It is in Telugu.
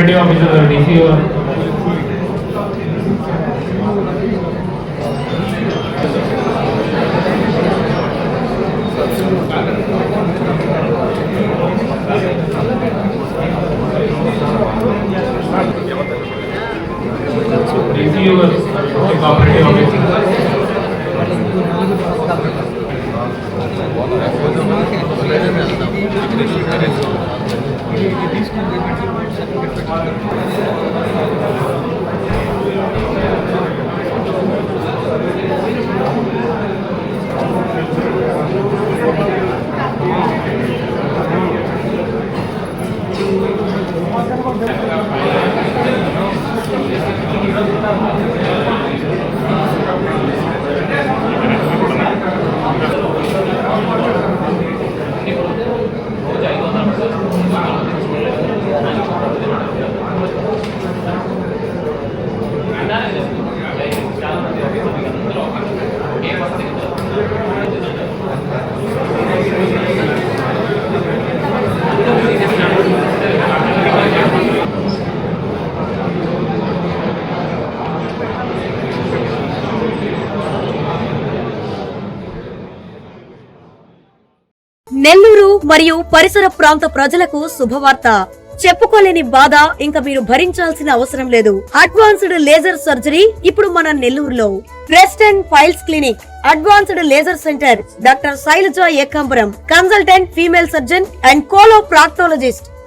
ऑपरेटिव ऑफिसर और डीसी और डीसी और operative officer Please come and Nellore మరియు పరిసర ప్రాంత ప్రజలకు శుభవార్త. చెప్పుకోలేని బాధ ఇంకా మీరు భరించాల్సిన అవసరం లేదు. అడ్వాన్స్డ్ లేజర్ సర్జరీ ఇప్పుడు మన నెల్లూరులో. Breast and piles clinic advanced laser centre doctor Sailaja Ekambaram consultant female surgeon and coloproctologist.